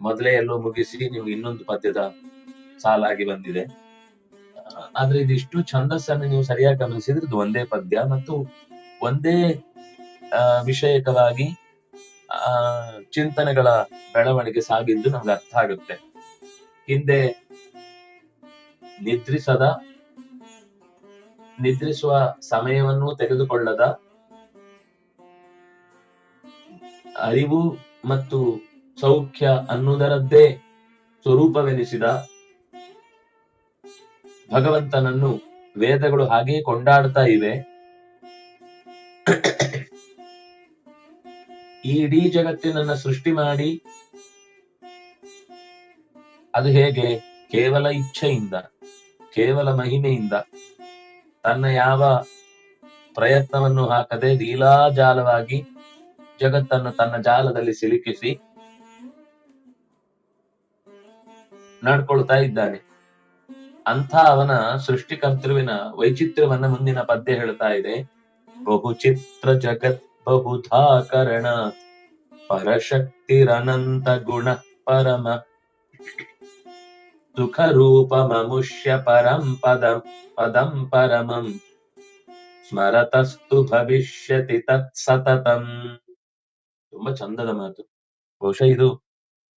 ಮೊದಲೇ ಎಲ್ಲೋ ಮುಗಿಸಿ ನೀವು ಇನ್ನೊಂದು ಪದ್ಯದ ಸಾಲಾಗಿ ಬಂದಿದೆ. ಆದ್ರೆ ಇದಿಷ್ಟು ಛಂದಸ್ಸನ್ನು ನೀವು ಸರಿಯಾಗಿ ಗಮನಿಸಿದ್ರೆ ಇದು ಒಂದೇ ಪದ್ಯ ಮತ್ತು ಒಂದೇ ವಿಷಯಕವಾಗಿ, ಆ, ಚಿಂತನೆಗಳ ಬೆಳವಣಿಗೆ ಸಾಗಿದ್ದು ನಮ್ಗೆ ಅರ್ಥ ಆಗುತ್ತೆ. ಹಿಂದೆ ನಿದ್ರಿಸದ, ನಿದ್ರಿಸುವ ಸಮಯವನ್ನು ತೆಗೆದುಕೊಳ್ಳದ, ಅರಿವು ಮತ್ತು ಸೌಖ್ಯ ಅನ್ನುವುದರದ್ದೇ ಸ್ವರೂಪವೆನಿಸಿದ ಭಗವಂತನನ್ನು ವೇದಗಳು ಹಾಗೆ ಕೊಂಡಾಡ್ತಾ ಇವೆ. ಈ ಇಡೀ ಜಗತ್ತಿನನ್ನ ಸೃಷ್ಟಿ ಮಾಡಿ. ಅದು ಹೇಗೆ? ಕೇವಲ ಇಚ್ಛೆಯಿಂದ, ಕೇವಲ ಮಹಿಮೆಯಿಂದ. ತನ್ನ ಯಾವ ಪ್ರಯತ್ನವನ್ನು ಹಾಕದೆ ಲೀಲಾಜಾಲವಾಗಿ ಜಗತ್ತನ್ನು ತನ್ನ ಜಾಲದಲ್ಲಿ ಸಿಲುಕಿಸಿ ನಡ್ಕೊಳ್ತಾ ಇದ್ದಾನೆ. ಅಂಥ ಅವನ ಸೃಷ್ಟಿಕರ್ತೃವಿನ ವೈಚಿತ್ರ್ಯವನ್ನ ಮುಂದಿನ ಪದ್ಯ ಹೇಳ್ತಾ ಇದೆ. ಬಹುಚಿತ್ರ ಜಗತ್ ಬಹುಧಾ ಕರಣ ಪರಶಕ್ತಿರನಂತ ಗುಣ ಪರಮ ಸುಖ ರೂಪಮುಷ್ಯ ಪರಂ ಪದಂ ಪದಂ ಪರಮಂ, ಸ್ಮರತಸ್ತು ಭವಿಷ್ಯತಿ ತತ್ ಸತತಂ ತುಂಬಾ ಚಂದದ ಮಾತು. ಬಹುಶಃ ಇದು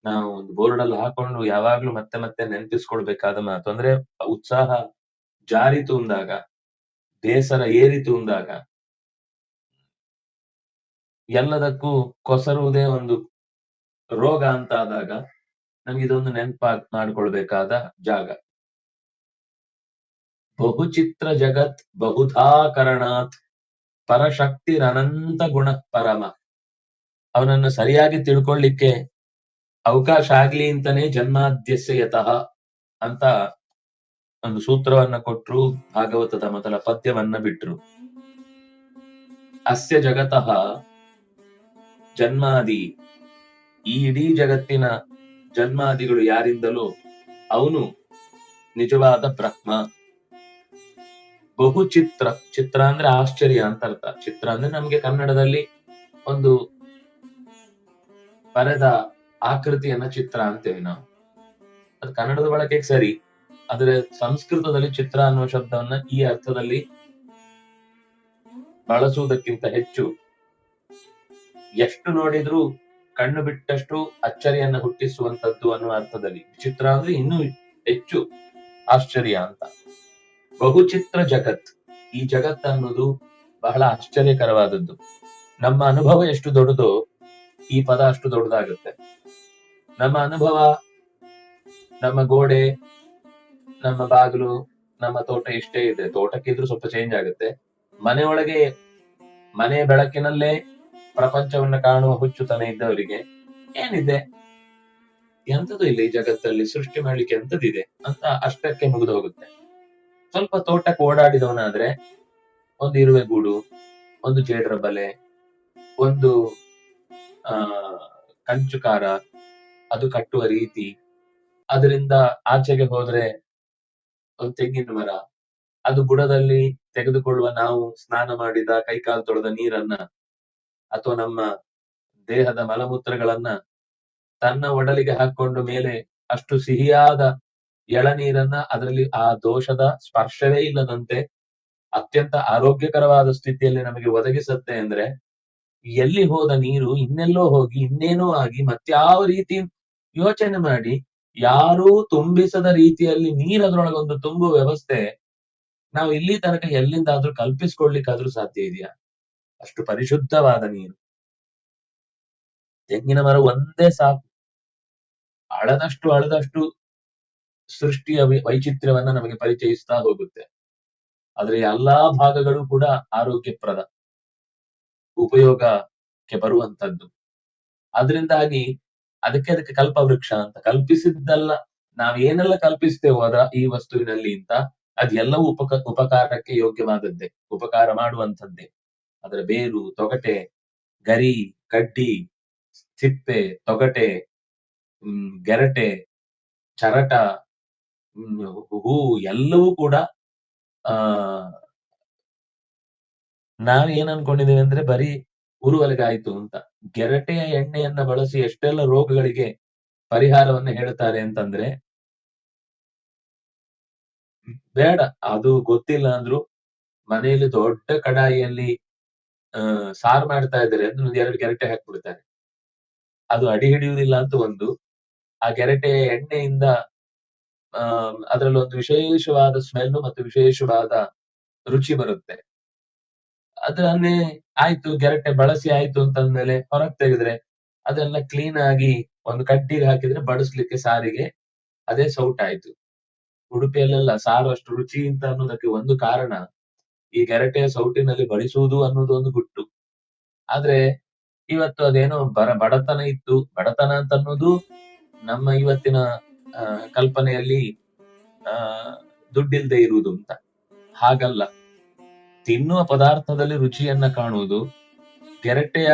ನಾವು ಒಂದು ಬೋರ್ಡ್ ಅಲ್ಲಿ ಹಾಕೊಂಡು ಯಾವಾಗ್ಲೂ ಮತ್ತೆ ಮತ್ತೆ ನೆನಪಿಸ್ಕೊಳ್ಬೇಕಾದ ಮಾತು. ಅಂದ್ರೆ ಉತ್ಸಾಹ ಜಾರಿತು ಅಂದಾಗ ಬೇಸರ ಏರಿತು ಅಂದಾಗ ಎಲ್ಲದಕ್ಕೂ ಕೊಸರುವುದೇ ಒಂದು ರೋಗ ಅಂತ ಆದಾಗ ನಮ್ಗೆ ಇದೊಂದು ನೆನಪ ಮಾಡ್ಕೊಳ್ಬೇಕಾದ ಜಾಗ. ಬಹುಚಿತ್ರ ಜಗತ್ ಬಹುಧಾಕರಣಾತ್ ಪರಶಕ್ತಿರ ಪರಶಕ್ತಿರನಂತ ಗುಣ ಪರಮ. ಅವನನ್ನು ಸರಿಯಾಗಿ ತಿಳ್ಕೊಳ್ಳಿಕ್ಕೆ ಅವಕಾಶ ಆಗ್ಲಿ ಅಂತಾನೆ ಜನ್ಮಾದ್ಯಸ್ಯ ಯತಃ ಅಂತ ಒಂದು ಸೂತ್ರವನ್ನ ಕೊಟ್ರು ಭಾಗವತದ ಮೊದಲ ಪದ್ಯವನ್ನ ಬಿಟ್ರು. ಅಸ್ಯ ಜಗತಃ ಜನ್ಮಾದಿ. ಈ ಇಡೀ ಜಗತ್ತಿನ ಜನ್ಮಾದಿಗಳು ಯಾರಿಂದಲೋ ಅವನು ನಿಜವಾದ ಬ್ರಹ್ಮ. ಬಹು ಚಿತ್ರ ಚಿತ್ರ ಅಂದ್ರೆ ಆಶ್ಚರ್ಯ ಅಂತ ಅರ್ಥ. ಚಿತ್ರ ಅಂದ್ರೆ ನಮ್ಗೆ ಕನ್ನಡದಲ್ಲಿ ಒಂದು ಬರೆದ ಆಕೃತಿಯನ್ನ ಚಿತ್ರ ಅಂತೇವೆ ನಾವು. ಅದು ಕನ್ನಡದ ಬಳಕೆಗೆ ಸರಿ, ಆದ್ರೆ ಸಂಸ್ಕೃತದಲ್ಲಿ ಚಿತ್ರ ಅನ್ನುವ ಶಬ್ದವನ್ನ ಈ ಅರ್ಥದಲ್ಲಿ ಬಳಸುವುದಕ್ಕಿಂತ ಹೆಚ್ಚು ಎಷ್ಟು ನೋಡಿದ್ರೂ ಕಣ್ಣು ಬಿಟ್ಟಷ್ಟು ಅಚ್ಚರಿಯನ್ನ ಹುಟ್ಟಿಸುವಂತದ್ದು ಅನ್ನುವ ಅರ್ಥದಲ್ಲಿ. ಚಿತ್ರ ಅಂದ್ರೆ ಇನ್ನೂ ಹೆಚ್ಚು ಆಶ್ಚರ್ಯ ಅಂತ. ಬಹುಚಿತ್ರ ಜಗತ್, ಈ ಜಗತ್ ಅನ್ನೋದು ಬಹಳ ಆಶ್ಚರ್ಯಕರವಾದದ್ದು. ನಮ್ಮ ಅನುಭವ ಎಷ್ಟು ದೊಡ್ಡದೋ ಈ ಪದ ಅಷ್ಟು ದೊಡ್ಡದಾಗುತ್ತೆ. ನಮ್ಮ ಅನುಭವ, ನಮ್ಮ ಗೋಡೆ, ನಮ್ಮ ಬಾಗಿಲು, ನಮ್ಮ ತೋಟ ಇಷ್ಟೇ ಇದೆ. ತೋಟಕ್ಕಿದ್ರು ಸ್ವಲ್ಪ ಚೇಂಜ್ ಆಗುತ್ತೆ. ಮನೆಯೊಳಗೆ, ಮನೆ ಬೆಳಕಿನಲ್ಲೇ ಪ್ರಪಂಚವನ್ನ ಕಾಣುವ ಹುಚ್ಚುತನ ಇದ್ದವರಿಗೆ ಏನಿದೆ? ಎಂಥದ್ದು ಇಲ್ಲ ಈ ಜಗತ್ತಲ್ಲಿ? ಸೃಷ್ಟಿ ಮಾಡ್ಲಿಕ್ಕೆ ಎಂಥದ್ದಿದೆ? ಅಂತ ಅಷ್ಟಕ್ಕೆ ಮುಗಿದು ಹೋಗುತ್ತೆ. ಸ್ವಲ್ಪ ತೋಟಕ್ಕೆ ಓಡಾಡಿದವನಾದ್ರೆ, ಒಂದು ಇರುವೆ ಗೂಡು, ಒಂದು ಜೇಡ್ರ ಬಲೆ, ಒಂದು ಆ, ಕಂಚುಕಾರ, ಅದು ಕಟ್ಟುವ ರೀತಿ. ಅದರಿಂದ ಆಚೆಗೆ ಹೋದ್ರೆ ಒಂದು ತೆಂಗಿನ ಮರ. ಅದು ಬುಡದಲ್ಲಿ ತೆಗೆದುಕೊಳ್ಳುವ ನಾವು ಸ್ನಾನ ಮಾಡಿದ ಕೈಕಾಲು ತೊಳೆದ ನೀರನ್ನ ಅಥವಾ ನಮ್ಮ ದೇಹದ ಮಲಮೂತ್ರಗಳನ್ನ ತನ್ನ ಒಡಲಿಗೆ ಹಾಕೊಂಡು ಮೇಲೆ ಅಷ್ಟು ಸಿಹಿಯಾದ ಎಳನೀರನ್ನ ಅದರಲ್ಲಿ ಆ ದೋಷದ ಸ್ಪರ್ಶವೇ ಇಲ್ಲದಂತೆ ಅತ್ಯಂತ ಆರೋಗ್ಯಕರವಾದ ಸ್ಥಿತಿಯಲ್ಲಿ ನಮಗೆ ಒದಗಿಸುತ್ತೆ ಅಂದ್ರೆ ಎಲ್ಲಿ ಹೋದ ನೀರು, ಇನ್ನೆಲ್ಲೋ ಹೋಗಿ, ಇನ್ನೇನೋ ಆಗಿ ಮತ್ಯಾವ ರೀತಿ ಯೋಚನೆ ಮಾಡಿ, ಯಾರೂ ತುಂಬಿಸದ ರೀತಿಯಲ್ಲಿ ನೀರ್ ಅದ್ರೊಳಗೊಂದು ತುಂಬುವ ವ್ಯವಸ್ಥೆ ನಾವು ಇಲ್ಲಿ ತನಕ ಎಲ್ಲಿಂದಾದ್ರೂ ಕಲ್ಪಿಸ್ಕೊಳ್ಲಿಕ್ಕಾದ್ರೂ ಸಾಧ್ಯ ಇದೆಯಾ? ಅಷ್ಟು ಪರಿಶುದ್ಧವಾದ ನೀರು. ತೆಂಗಿನ ಮರ ಒಂದೇ ಸಾಕು. ಅಳದಷ್ಟು ಅಳದಷ್ಟು ಸೃಷ್ಟಿಯ ವೈಚಿತ್ರ್ಯವನ್ನ ನಮಗೆ ಪರಿಚಯಿಸ್ತಾ ಹೋಗುತ್ತೆ. ಆದ್ರೆ ಎಲ್ಲಾ ಭಾಗಗಳು ಕೂಡ ಆರೋಗ್ಯಪ್ರದ. ಉಪಯೋಗಕ್ಕೆ ಬರುವಂತದ್ದು ಅದರಿಂದಾಗಿ ಅದಕ್ಕೆ ಅದಕ್ಕೆ ಕಲ್ಪವೃಕ್ಷ ಅಂತ ಕಲ್ಪಿಸಿದ್ದಲ್ಲ. ನಾವ್ ಏನೆಲ್ಲ ಕಲ್ಪಿಸ್ತೇವೋ ಅದ ಈ ವಸ್ತುವಿನಲ್ಲಿ ಅಂತ ಅದೆಲ್ಲವೂ ಉಪಕ, ಉಪಕಾರಕ್ಕೆ ಯೋಗ್ಯವಾದದ್ದೇ. ಉಪಕಾರ ಮಾಡುವಂಥದ್ದೇ. ಅದರ ಬೇರು, ತೊಗಟೆ, ಗರಿ, ಕಡ್ಡಿ ಸಿಪ್ಪೆ ತೊಗಟೆ, ಹ್ಮ್, ಗೆರಟೆ, ಚರಟ ಹೂ, ಎಲ್ಲವೂ ಕೂಡ, ಆ ನಾವ್ ಏನ್ ಅನ್ಕೊಂಡಿದೀವಿ ಅಂದ್ರೆ ಬರೀ ಉರುವಲಗಾಯಿತು ಅಂತ. ಗೆರಟೆಯ ಎಣ್ಣೆಯನ್ನ ಬಳಸಿ ಎಷ್ಟೆಲ್ಲ ರೋಗಗಳಿಗೆ ಪರಿಹಾರವನ್ನು ಹೇಳ್ತಾರೆ ಅಂತಂದ್ರೆ ಬೇಡ, ಅದು ಗೊತ್ತಿಲ್ಲ ಅಂದ್ರು ಮನೆಯಲ್ಲಿ ದೊಡ್ಡ ಕಡಾಯಿಯಲ್ಲಿ ಅಹ್ ಸಾರು ಮಾಡ್ತಾ ಇದ್ದಾರೆ ಅಂದ್ರೆ ಎರಡು ಗೆರಟೆ ಹಾಕ್ಬಿಡ್ತಾರೆ. ಅದು ಅಡಿ ಹಿಡಿಯುವುದಿಲ್ಲ ಅಂತ ಒಂದು. ಆ ಗೆರಟೆಯ ಎಣ್ಣೆಯಿಂದ, ಆ, ಅದರಲ್ಲಿ ಒಂದು ವಿಶೇಷವಾದ ಸ್ಮೆಲ್ ಮತ್ತು ವಿಶೇಷವಾದ ರುಚಿ ಬರುತ್ತೆ. ಅದನ್ನೇ ಆಯ್ತು, ಗೆರಟೆ ಬಳಸಿ ಆಯ್ತು ಅಂತಂದ್ಮೇಲೆ ಹೊರಗ್ ತೆಗೆದ್ರೆ ಅದೆಲ್ಲ ಕ್ಲೀನ್ ಆಗಿ ಒಂದು ಕಡ್ಡಿಗೆ ಹಾಕಿದ್ರೆ ಬಡಿಸ್ಲಿಕ್ಕೆ ಸಾರಿಗೆ ಅದೇ ಸೌಟ್ ಆಯ್ತು. ಉಡುಪಿಯಲ್ಲೆಲ್ಲ ಸಾರು ಅಷ್ಟು ರುಚಿ ಅಂತ ಅನ್ನೋದಕ್ಕೆ ಒಂದು ಕಾರಣ ಈ ಗೆರಟೆಯ ಸೌಟಿನಲ್ಲಿ ಬಡಿಸುವುದು ಅನ್ನೋದು ಒಂದು ಗುಟ್ಟು. ಆದ್ರೆ ಇವತ್ತು ಅದೇನೋ ಬರ, ಬಡತನ ಇತ್ತು. ಬಡತನ ಅಂತ ಅನ್ನೋದು ನಮ್ಮ ಇವತ್ತಿನ ಕಲ್ಪನೆಯಲ್ಲಿ, ಆ, ದುಡ್ಡಿಲ್ದೆ ಇರುವುದು ಅಂತ. ಹಾಗಲ್ಲ. ತಿನ್ನುವ ಪದಾರ್ಥದಲ್ಲಿ ರುಚಿಯನ್ನ ಕಾಣುವುದು ಗೆರಟೆಯ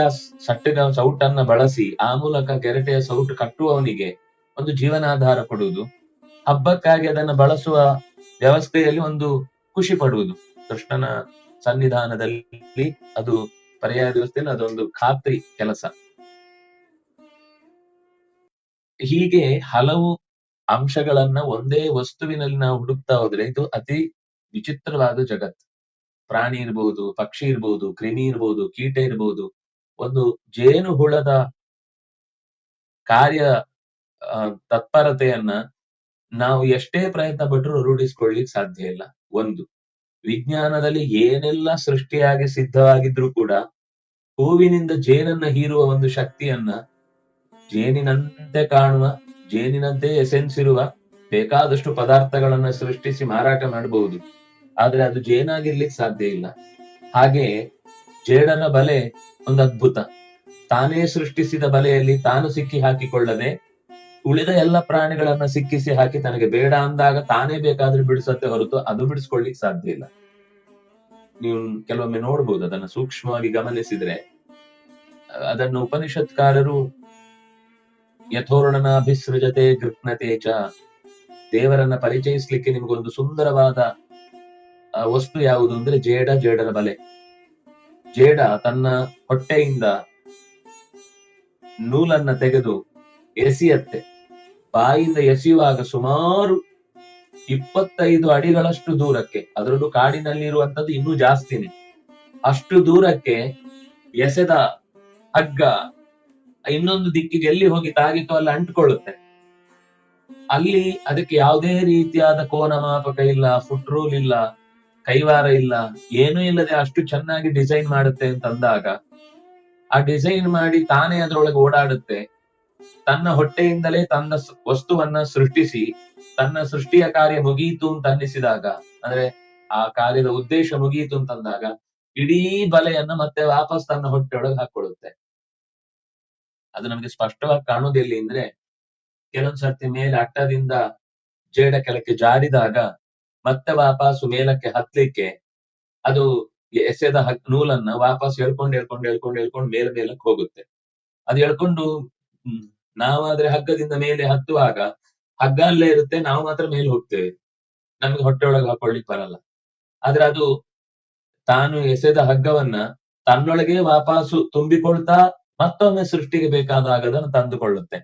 ಸಟ್ಟಿನ ಸೌಟನ್ನ ಬಳಸಿ ಆ ಮೂಲಕ ಗೆರಟೆಯ ಸೌಟು ಕಟ್ಟುವವನಿಗೆ ಒಂದು ಜೀವನಾಧಾರ ಕೊಡುವುದು, ಹಬ್ಬಕ್ಕಾಗಿ ಅದನ್ನು ಬಳಸುವ ವ್ಯವಸ್ಥೆಯಲ್ಲಿ ಒಂದು ಖುಷಿ ಪಡುವುದು. ಕೃಷ್ಣನ ಸನ್ನಿಧಾನದಲ್ಲಿ ಅದು ಪರ್ಯಾಯ ವ್ಯವಸ್ಥೆಯಲ್ಲಿ ಅದೊಂದು ಖಾತ್ರಿ ಕೆಲಸ. ಹೀಗೆ ಹಲವು ಅಂಶಗಳನ್ನ ಒಂದೇ ವಸ್ತುವಿನಲ್ಲಿ ನಾವು ಹುಡುಕ್ತಾ ಹೋದ್ರೆ ಇದು ಅತಿ ವಿಚಿತ್ರವಾದ ಜಗತ್ತು. ಪ್ರಾಣಿ ಇರ್ಬೋದು, ಪಕ್ಷಿ ಇರ್ಬೋದು, ಕ್ರಿಮಿ ಇರ್ಬೋದು, ಕೀಟ ಇರ್ಬೋದು, ಒಂದು ಜೇನು ಹುಳದ ಕಾರ್ಯ ತತ್ಪರತೆಯನ್ನ ನಾವು ಎಷ್ಟೇ ಪ್ರಯತ್ನ ಪಟ್ಟರು ರೂಢಿಸ್ಕೊಳ್ಳಿಕ್ ಸಾಧ್ಯ ಇಲ್ಲ. ಒಂದು, ವಿಜ್ಞಾನದಲ್ಲಿ ಏನೆಲ್ಲ ಸೃಷ್ಟಿಯಾಗಿ ಸಿದ್ಧವಾಗಿದ್ರು ಕೂಡ ಹೂವಿನಿಂದ ಜೇನನ್ನ ಹೀರುವ ಒಂದು ಶಕ್ತಿಯನ್ನ ಜೇನಿನಂತೆ ಕಾಣುವ, ಜೇನಿನಂತೆ ಎಸೆನ್ಸ್ ಇರುವ ಬೇಕಾದಷ್ಟು ಪದಾರ್ಥಗಳನ್ನ ಸೃಷ್ಟಿಸಿ ಮಾರಾಟ ಮಾಡಬಹುದು ಆದ್ರೆ ಅದು ಜೇನಾಗಿರ್ಲಿಕ್ಕೆ ಸಾಧ್ಯ ಇಲ್ಲ. ಹಾಗೆ ಜೇಡನ ಬಲೆ ಒಂದು ಅದ್ಭುತ. ತಾನೇ ಸೃಷ್ಟಿಸಿದ ಬಲೆಯಲ್ಲಿ ತಾನು ಸಿಕ್ಕಿ ಹಾಕಿಕೊಳ್ಳದೆ ಉಳಿದ ಎಲ್ಲ ಪ್ರಾಣಿಗಳನ್ನ ಸಿಕ್ಕಿಸಿ ಹಾಕಿ ತನಗೆ ಬೇಡ ಅಂದಾಗ ತಾನೇ ಬೇಕಾದ್ರೆ ಬಿಡಿಸತ್ತೆ ಹೊರತು ಅದು ಬಿಡಿಸ್ಕೊಳ್ಳಿಕ್ ಸಾಧ್ಯ ಇಲ್ಲ. ನೀವು ಕೆಲವೊಮ್ಮೆ ನೋಡ್ಬೋದು, ಅದನ್ನ ಸೂಕ್ಷ್ಮವಾಗಿ ಗಮನಿಸಿದ್ರೆ. ಅದನ್ನು ಉಪನಿಷತ್ಕಾರರು ಯಥೋರ್ಣನಾಭಿಸೃಜತೆ ಗೃಹ್ಣತೆ ಚ ದೇವರನ್ನ ಪರಿಚಯಿಸ್ಲಿಕ್ಕೆ ನಿಮಗೊಂದು ಸುಂದರವಾದ ವಸ್ತು ಯಾವುದು ಅಂದ್ರೆ ಜೇಡ, ಜೇಡರ ಬಲೆ. ಜೇಡ ತನ್ನ ಹೊಟ್ಟೆಯಿಂದ ನೂಲನ್ನ ತೆಗೆದು ಎಸೆಯತ್ತೆ. ಬಾಯಿಂದ ಎಸೆಯುವಾಗ ಸುಮಾರು ಇಪ್ಪತ್ತೈದು ಅಡಿಗಳಷ್ಟು ದೂರಕ್ಕೆ, ಅದರಲ್ಲೂ ಕಾಡಿನಲ್ಲಿ ಇರುವಂತದ್ದು ಇನ್ನೂ ಜಾಸ್ತಿನೇ. ಅಷ್ಟು ದೂರಕ್ಕೆ ಎಸೆದ ಹಗ್ಗ ಇನ್ನೊಂದು ದಿಕ್ಕಿಗೆ ಎಲ್ಲಿ ಹೋಗಿ ತಾಗಿತು ಅಲ್ಲಿ ಅಂಟ್ಕೊಳ್ಳುತ್ತೆ. ಅಲ್ಲಿ ಅದಕ್ಕೆ ಯಾವುದೇ ರೀತಿಯಾದ ಕೋನ ಮಾಪಕ ಇಲ್ಲ ಫುಟ್ ರೂಲ್ ಇಲ್ಲ. ಕೈವಾರ ಇಲ್ಲ, ಏನೂ ಇಲ್ಲದೆ ಅಷ್ಟು ಚೆನ್ನಾಗಿ ಡಿಸೈನ್ ಮಾಡುತ್ತೆ ಅಂತ ಅಂದಾಗ ಆ ಡಿಸೈನ್ ಮಾಡಿ ತಾನೇ ಅದರೊಳಗೆ ಓಡಾಡುತ್ತೆ. ತನ್ನ ಹೊಟ್ಟೆಯಿಂದಲೇ ತನ್ನ ವಸ್ತುವನ್ನ ಸೃಷ್ಟಿಸಿ, ತನ್ನ ಸೃಷ್ಟಿಯ ಕಾರ್ಯ ಮುಗಿಯಿತು ಅಂತ ಅನ್ನಿಸಿದಾಗ, ಅಂದ್ರೆ ಆ ಕಾರ್ಯದ ಉದ್ದೇಶ ಮುಗಿಯಿತು ಅಂತಂದಾಗ, ಇಡೀ ಬಲೆಯನ್ನ ಮತ್ತೆ ವಾಪಸ್ ತನ್ನ ಹೊಟ್ಟೆಯೊಳಗೆ ಹಾಕೊಳ್ಳುತ್ತೆ ಅದು ನಮಗೆ ಸ್ಪಷ್ಟವಾಗಿ ಕಾಣೋದೆಲ್ಲಿ ಅಂದ್ರೆ, ಕೆಲವೊಂದ್ಸರ್ತಿ ಮೇಲೆ ಅಟ್ಟದಿಂದ ಜೇಡ ಕೆಳಕ್ಕೆ ಜಾರಿದಾಗ ಮತ್ತೆ ವಾಪಸ್ ಮೇಲಕ್ಕೆ ಹತ್ಲಿಕ್ಕೆ ಅದು ಎಸೆದ ನೂಲನ್ನ ವಾಪಸ್ ಹೇಳ್ಕೊಂಡು ಹೇಳ್ಕೊಂಡು ಹೇಳ್ಕೊಂಡು ಹೇಳ್ಕೊಂಡು ಮೇಲೆ ಮೇಲಕ್ಕೆ ಹೋಗುತ್ತೆ. ಅದು ಹೇಳ್ಕೊಂಡು ನಾವಾದ್ರೆ ಹಗ್ಗದಿಂದ ಮೇಲೆ ಹತ್ತುವಾಗ ಹಗ್ಗ ಅಲ್ಲೇ ಇರುತ್ತೆ, ನಾವು ಮಾತ್ರ ಮೇಲೆ ಹೋಗ್ತೇವೆ. ನಮ್ಗೆ ಹೊಟ್ಟೆ ಒಳಗೆ ಹಾಕೊಳ್ಳಿಕ್ ಬರಲ್ಲ. ಆದ್ರೆ ಅದು ತಾನು ಎಸೆದ ಹಗ್ಗವನ್ನ ತನ್ನೊಳಗೆ ವಾಪಸ್ಸು ತುಂಬಿಕೊಳ್ತಾ ಮತ್ತೊಮ್ಮೆ ಸೃಷ್ಟಿಗೆ ಬೇಕಾದಾಗದನ್ನು ತಂದುಕೊಳ್ಳುತ್ತೆ.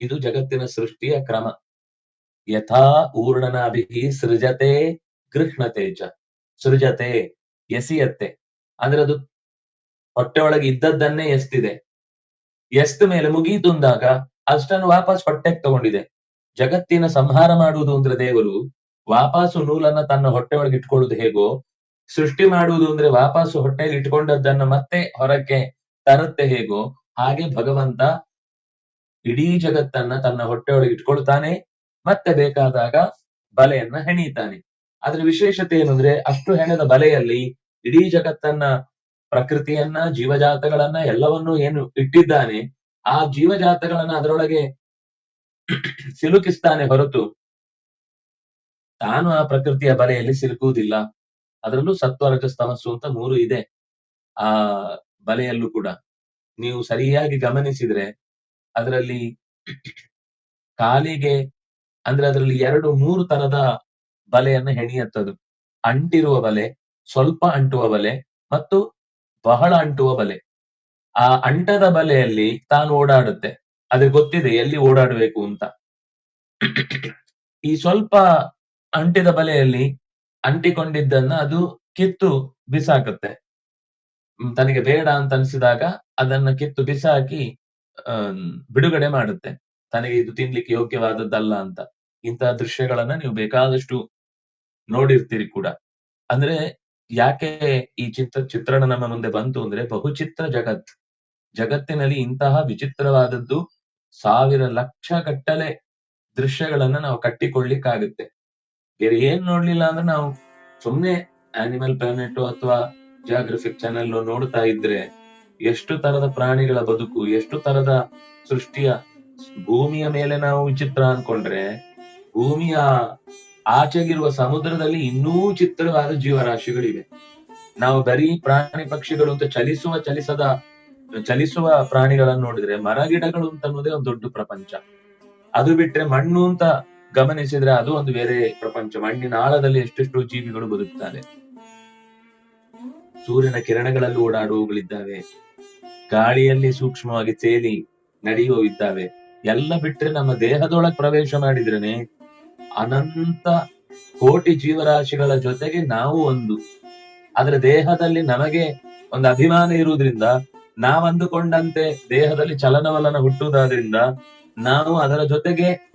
ಇದು ಜಗತ್ತಿನ ಸೃಷ್ಟಿಯ ಕ್ರಮ. ಯಥಾ ಊರ್ಣನಾಭಿಹಿ ಸೃಜತೆ ಗೃಹ್ಣತೆ ಚ. ಸೃಜತೆ, ಎಸಿಯತ್ತೆ. ಅಂದ್ರೆ ಅದು ಹೊಟ್ಟೆ ಒಳಗೆ ಇದ್ದದ್ದನ್ನೇ ಎಸ್ತಿದೆ. ಎಸ್ತ ಮೇಲೆ ಮುಗೀತು ಅಂದಾಗ ಅಷ್ಟನ್ನು ವಾಪಸ್ ಹೊಟ್ಟೆಗೆ ತಗೊಂಡಿದೆ. ಜಗತ್ತಿನ ಸಂಹಾರ ಮಾಡುವುದು ಅಂದ್ರೆ ದೇವರು ವಾಪಸ್ಸು ನೂಲನ್ನ ತನ್ನ ಹೊಟ್ಟೆ ಒಳಗೆ ಇಟ್ಕೊಳ್ಳುದು ಹೇಗೋ, ಸೃಷ್ಟಿ ಮಾಡುವುದು ಅಂದ್ರೆ ವಾಪಸ್ಸು ಹೊಟ್ಟೆಯಲ್ಲಿ ಇಟ್ಕೊಂಡದ್ದನ್ನ ಮತ್ತೆ ಹೊರಕ್ಕೆ ತರುತ್ತೆ ಹೇಗೋ, ಹಾಗೆ ಭಗವಂತ ಇಡೀ ಜಗತ್ತನ್ನ ತನ್ನ ಹೊಟ್ಟೆಯೊಳಗೆ ಇಟ್ಕೊಳ್ತಾನೆ ಮತ್ತೆ ಬೇಕಾದಾಗ ಬಲೆಯನ್ನ ಹೆಣೀತಾನೆ. ಅದ್ರ ವಿಶೇಷತೆ ಏನಂದ್ರೆ ಅಷ್ಟು ಹೆಣೆದ ಬಲೆಯಲ್ಲಿ ಇಡೀ ಜಗತ್ತನ್ನ, ಪ್ರಕೃತಿಯನ್ನ, ಜೀವಜಾತಗಳನ್ನ ಎಲ್ಲವನ್ನೂ ಏನು ಇಟ್ಟಿದ್ದಾನೆ, ಆ ಜೀವಜಾತಗಳನ್ನ ಅದರೊಳಗೆ ಸಿಲುಕಿಸ್ತಾನೆ ಹೊರತು ತಾನು ಆ ಪ್ರಕೃತಿಯ ಬಲೆಯಲ್ಲಿ ಸಿಲುಕುವುದಿಲ್ಲ. ಅದರಲ್ಲೂ ಸತ್ವ, ರಜಸ್, ತಮಸ್ಸು ಅಂತ ಮೂರು ಇದೆ ಆ ಬಲೆಯಲ್ಲೂ ಕೂಡ. ನೀವು ಸರಿಯಾಗಿ ಗಮನಿಸಿದ್ರೆ ಅದರಲ್ಲಿ ಕಾಲಿಗೆ ಅಂದ್ರೆ ಅದರಲ್ಲಿ ಎರಡು ಮೂರು ತರದ ಬಲೆಯನ್ನ ಹೆಣಿಯತ್ತದು. ಅಂಟಿರುವ ಬಲೆ, ಸ್ವಲ್ಪ ಅಂಟುವ ಬಲೆ ಮತ್ತು ಬಹಳ ಅಂಟುವ ಬಲೆ. ಆ ಅಂಟದ ಬಲೆಯಲ್ಲಿ ತಾನು ಓಡಾಡುತ್ತೆ. ಅದ್ರ ಗೊತ್ತಿದೆ ಎಲ್ಲಿ ಓಡಾಡಬೇಕು ಅಂತ. ಈ ಸ್ವಲ್ಪ ಅಂಟಿದ ಬಲೆಯಲ್ಲಿ ಅಂಟಿಕೊಂಡಿದ್ದನ್ನ ಅದು ಕಿತ್ತು ಬಿಸಾಕುತ್ತೆ. ತನಗೆ ಬೇಡ ಅಂತ ಅನಿಸಿದಾಗ ಅದನ್ನ ಕಿತ್ತು ಬಿಸಾಕಿ ಬಿಡುಗಡೆ ಮಾಡುತ್ತೆ. ತನಗೆ ಇದು ತಿನ್ಲಿಕ್ಕೆ ಯೋಗ್ಯವಾದದ್ದಲ್ಲ ಅಂತ. ಇಂತಹ ದೃಶ್ಯಗಳನ್ನ ನೀವು ಬೇಕಾದಷ್ಟು ನೋಡಿರ್ತೀರಿ ಕೂಡ. ಅಂದ್ರೆ ಯಾಕೆ ಈ ಚಿತ್ರ, ಚಿತ್ರಣ ನಮ್ಮ ಮುಂದೆ ಬಂತು ಅಂದ್ರೆ ಬಹುಚಿತ್ರ ಜಗತ್. ಜಗತ್ತಿನಲ್ಲಿ ಇಂತಹ ವಿಚಿತ್ರವಾದದ್ದು ಸಾವಿರ ಲಕ್ಷ ಗಟ್ಟಲೆ ದೃಶ್ಯಗಳನ್ನ ನಾವು ಕಟ್ಟಿಕೊಳ್ಳಿಕ್ಕಾಗುತ್ತೆ. ಬೇರೆ ಏನ್ ನೋಡ್ಲಿಲ್ಲ ಅಂದ್ರೆ ನಾವು ಸುಮ್ನೆ ಆನಿಮಲ್ ಪ್ಲಾನೆಟ್ ಅಥವಾ ಜಿಯಾಗ್ರಫಿಕ್ ಚಾನೆಲ್ ನೋಡ್ತಾ ಇದ್ರೆ ಎಷ್ಟು ತರದ ಪ್ರಾಣಿಗಳ ಬದುಕು, ಎಷ್ಟು ತರದ ಸೃಷ್ಟಿಯ ಭೂಮಿಯ ಮೇಲೆ ನಾವು ವಿಚಿತ್ರ ಅನ್ಕೊಂಡ್ರೆ, ಭೂಮಿಯ ಆಚೆಗಿರುವ ಸಮುದ್ರದಲ್ಲಿ ಇನ್ನೂ ಚಿತ್ರವಾದ ಜೀವರಾಶಿಗಳಿವೆ. ನಾವು ಬರೀ ಪ್ರಾಣಿ ಪಕ್ಷಿಗಳು ಅಂತ ಚಲಿಸುವ, ಚಲಿಸದ, ಚಲಿಸುವ ಪ್ರಾಣಿಗಳನ್ನು ನೋಡಿದ್ರೆ ಮರ ಗಿಡಗಳು ಅಂತ ಅನ್ನೋದೇ ಒಂದು ದೊಡ್ಡ ಪ್ರಪಂಚ. ಅದು ಬಿಟ್ರೆ ಮಣ್ಣು ಅಂತ ಗಮನಿಸಿದ್ರೆ ಅದು ಒಂದು ಬೇರೆ ಪ್ರಪಂಚ. ಮಣ್ಣಿನ ಆಳದಲ್ಲಿ ಎಷ್ಟೆಷ್ಟು ಜೀವಿಗಳು ಬದುಕ್ತಾರೆ. ಸೂರ್ಯನ ಕಿರಣಗಳಲ್ಲಿ ಓಡಾಡುವುಗಳಿದ್ದಾವೆ ಗಾಳಿಯಲ್ಲಿ ಸೂಕ್ಷ್ಮವಾಗಿ ತೇಲಿ ನಡೆಯುವ ಇದ್ದಾವೆ. ಎಲ್ಲ ಬಿಟ್ರೆ ನಮ್ಮ ದೇಹದೊಳಗೆ ಪ್ರವೇಶ ಮಾಡಿದ್ರೇನೆ ಅನಂತ ಕೋಟಿ ಜೀವರಾಶಿಗಳ ಜೊತೆಗೆ ನಾವು ಒಂದು. ಆದ್ರೆ ದೇಹದಲ್ಲಿ ನಮಗೆ ಒಂದು ಅಭಿಮಾನ ಇರುವುದರಿಂದ ನಾವು ಅಂದುಕೊಂಡಂತೆ ದೇಹದಲ್ಲಿ ಚಲನವಲನ ಹುಟ್ಟುವುದಾದ್ರಿಂದ, ನಾವು ಅದರ ಜೊತೆಗೆ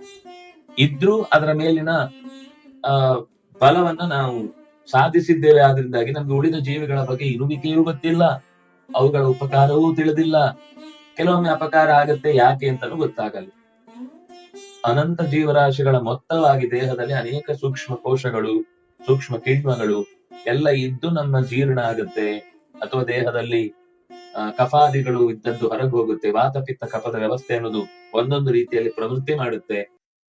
ಇದ್ರೂ ಅದರ ಮೇಲಿನ, ಆ, ಬಲವನ್ನ ನಾವು ಸಾಧಿಸಿದ್ದೇವೆ. ಆದ್ರಿಂದಾಗಿ ನಮ್ಗೆ ಉಳಿದ ಜೀವಿಗಳ ಬಗ್ಗೆ ಇರುವಿಕೆಯೂ ಗೊತ್ತಿಲ್ಲ. ಅವುಗಳ ಉಪಕಾರವೂ ತಿಳಿದಿಲ್ಲ. ಕೆಲವೊಮ್ಮೆ ಅಪಕಾರ ಆಗುತ್ತೆ ಯಾಕೆ ಅಂತಲೂ ಗೊತ್ತಾಗಲ್ಲ. ಅನಂತ ಜೀವರಾಶಿಗಳ ಮೊತ್ತವಾಗಿ ದೇಹದಲ್ಲಿ ಅನೇಕ ಸೂಕ್ಷ್ಮ ಕೋಶಗಳು, ಸೂಕ್ಷ್ಮ ಕಿಣ್ವಗಳು ಎಲ್ಲ ಇದ್ದು ನಮ್ಮ ಜೀರ್ಣ ಆಗುತ್ತೆ. ಅಥವಾ ದೇಹದಲ್ಲಿ ಕಫಾದಿಗಳು ಇದ್ದದ್ದು ಹೊರಗೆ ಹೋಗುತ್ತೆ. ವಾತ ಪಿತ್ತ ಕಫದ ವ್ಯವಸ್ಥೆ ಅನ್ನೋದು ಒಂದೊಂದು ರೀತಿಯಲ್ಲಿ ಪ್ರವೃತ್ತಿ ಮಾಡುತ್ತೆ.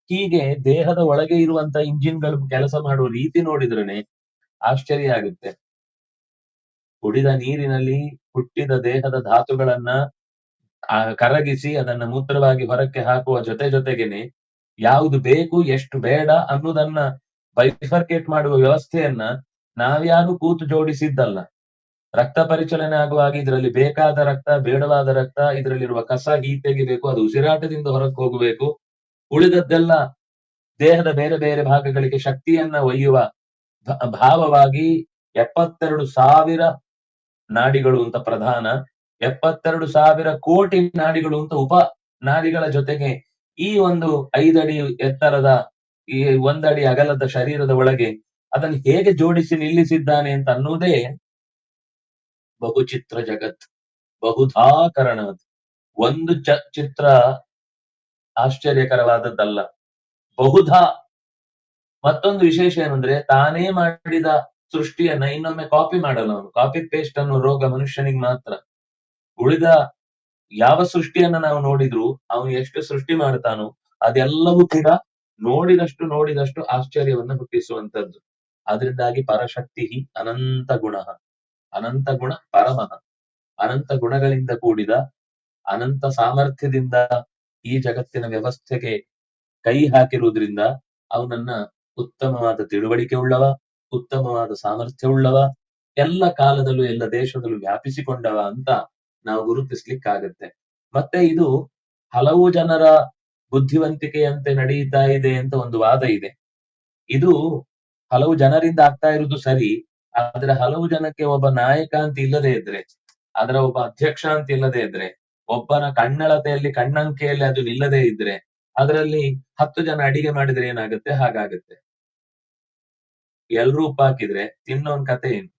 ಹೀಗೆ ದೇಹದ ಒಳಗೆ ಇರುವಂತ ಇಂಜಿನ್ಗಳು ಕೆಲಸ ಮಾಡುವ ರೀತಿ ನೋಡಿದ್ರೇನೆ ಆಶ್ಚರ್ಯ ಆಗುತ್ತೆ. ಕುಡಿದ ನೀರಿನಲ್ಲಿ ಹುಟ್ಟಿದ ದೇಹದ ಧಾತುಗಳನ್ನ ಆ, ಕರಗಿಸಿ ಅದನ್ನ ಮೂತ್ರವಾಗಿ ಹೊರಕ್ಕೆ ಹಾಕುವ ಜೊತೆ ಜೊತೆಗೇನೆ ಯಾವುದು ಬೇಕು ಎಷ್ಟು ಬೇಡ ಅನ್ನೋದನ್ನ ಬೈಫರ್ಕೇಟ್ ಮಾಡುವ ವ್ಯವಸ್ಥೆಯನ್ನ ನಾವ್ಯಾರು ಕೂತು ಜೋಡಿಸಿದ್ದಲ್ಲ. ರಕ್ತ ಪರಿಚಲನೆ ಆಗುವಾಗ ಇದರಲ್ಲಿ ಬೇಕಾದ ರಕ್ತ ಬೇಡವಾದ ರಕ್ತ ಇದರಲ್ಲಿರುವ ಕಸ ಗೀ ತೆಗಿಬೇಕು ಅದು ಉಸಿರಾಟದಿಂದ ಹೊರಕ್ಕೆ ಹೋಗಬೇಕು. ಉಳಿದದ್ದೆಲ್ಲ ದೇಹದ ಬೇರೆ ಬೇರೆ ಭಾಗಗಳಿಗೆ ಶಕ್ತಿಯನ್ನ ಒಯ್ಯುವ ಭಾವವಾಗಿ ಎಪ್ಪತ್ತೆರಡು ಸಾವಿರ ನಾಡಿಗಳು ಅಂತ ಪ್ರಧಾನ. ಎಪ್ಪತ್ತೆರಡು ಸಾವಿರ ಕೋಟಿ ನಾಡಿಗಳು ಅಂತ ಉಪ ನಾಡಿಗಳ ಜೊತೆಗೆ ಈ ಒಂದು ಐದಡಿ ಎತ್ತರದ ಈ ಒಂದಡಿ ಅಗಲದ ಶರೀರದ ಒಳಗೆ ಅದನ್ನು ಹೇಗೆ ಜೋಡಿಸಿ ನಿಲ್ಲಿಸಿದ್ದಾನೆ ಅಂತ ಅನ್ನುವುದೇ ಬಹುಚಿತ್ರ ಜಗತ್ ಬಹುಧಾಕರಣ ಒಂದು ಚ ಚಿತ್ರ ಆಶ್ಚರ್ಯಕರವಾದದ್ದಲ್ಲ. ಬಹುಧಾ ಮತ್ತೊಂದು ವಿಶೇಷ ಏನಂದ್ರೆ ತಾನೇ ಮಾಡಿದ ಸೃಷ್ಟಿಯನ್ನ ಇನ್ನೊಮ್ಮೆ ಕಾಪಿ ಮಾಡಲ್ಲ ಅವನು. ಕಾಪಿ ಪೇಸ್ಟ್ ಅನ್ನೋ ರೋಗ ಮನುಷ್ಯನಿಗೆ ಮಾತ್ರ. ಉಳಿದ ಯಾವ ಸೃಷ್ಟಿಯನ್ನ ನಾವು ನೋಡಿದ್ರು ಅವನು ಎಷ್ಟು ಸೃಷ್ಟಿ ಮಾಡ್ತಾನೋ ಅದೆಲ್ಲವೂ ಕೂಡ ನೋಡಿದಷ್ಟು ನೋಡಿದಷ್ಟು ಆಶ್ಚರ್ಯವನ್ನು ಹುಟ್ಟಿಸುವಂತದ್ದು ಅದರಿಂದಾಗಿ ಪರಶಕ್ತಿ ಅನಂತ ಗುಣ. ಅನಂತ ಗುಣ ಪರಮಃ. ಅನಂತ ಗುಣಗಳಿಂದ ಕೂಡಿದ ಅನಂತ ಸಾಮರ್ಥ್ಯದಿಂದ ಈ ಜಗತ್ತಿನ ವ್ಯವಸ್ಥೆಗೆ ಕೈ ಹಾಕಿರುವುದರಿಂದ ಅವನನ್ನ ಉತ್ತಮವಾದ ತಿಳುವಳಿಕೆ ಉಳ್ಳವ, ಉತ್ತಮವಾದ ಸಾಮರ್ಥ್ಯ ಉಳ್ಳವ, ಎಲ್ಲ ಕಾಲದಲ್ಲೂ ಎಲ್ಲ ದೇಶದಲ್ಲೂ ವ್ಯಾಪಿಸಿಕೊಂಡವ ಅಂತ ನಾವು ಗುರುತಿಸ್ಲಿಕ್ಕಾಗತ್ತೆ. ಮತ್ತೆ ಇದು ಹಲವು ಜನರ ಬುದ್ಧಿವಂತಿಕೆಯಂತೆ ನಡೆಯುತ್ತಾ ಇದೆ ಅಂತ ಒಂದು ವಾದ ಇದೆ. ಇದು ಹಲವು ಜನರಿಂದ ಆಗ್ತಾ ಇರುವುದು ಸರಿ, ಆದ್ರೆ ಹಲವು ಜನಕ್ಕೆ ಒಬ್ಬ ನಾಯಕ ಅಂತ ಇಲ್ಲದೆ ಇದ್ರೆ ಅದರ ಒಬ್ಬ ಅಧ್ಯಕ್ಷ ಅಂತ ಇಲ್ಲದೆ ಇದ್ರೆ, ಒಬ್ಬನ ಕಣ್ಣಳತೆಯಲ್ಲಿ, ಕಣ್ಣಂಕೆಯಲ್ಲಿ ಅದು ನಿಲ್ಲದೆ ಇದ್ರೆ, ಅದರಲ್ಲಿ ಹತ್ತು ಜನ ಅಡಿಗೆ ಮಾಡಿದ್ರೆ ಏನಾಗುತ್ತೆ? ಹಾಗಾಗುತ್ತೆ. ಎಲ್ರೂ ಉಪ್ಪು ಹಾಕಿದ್ರೆ ತಿನ್ನೋನ್ ಕತೆ ಏನು?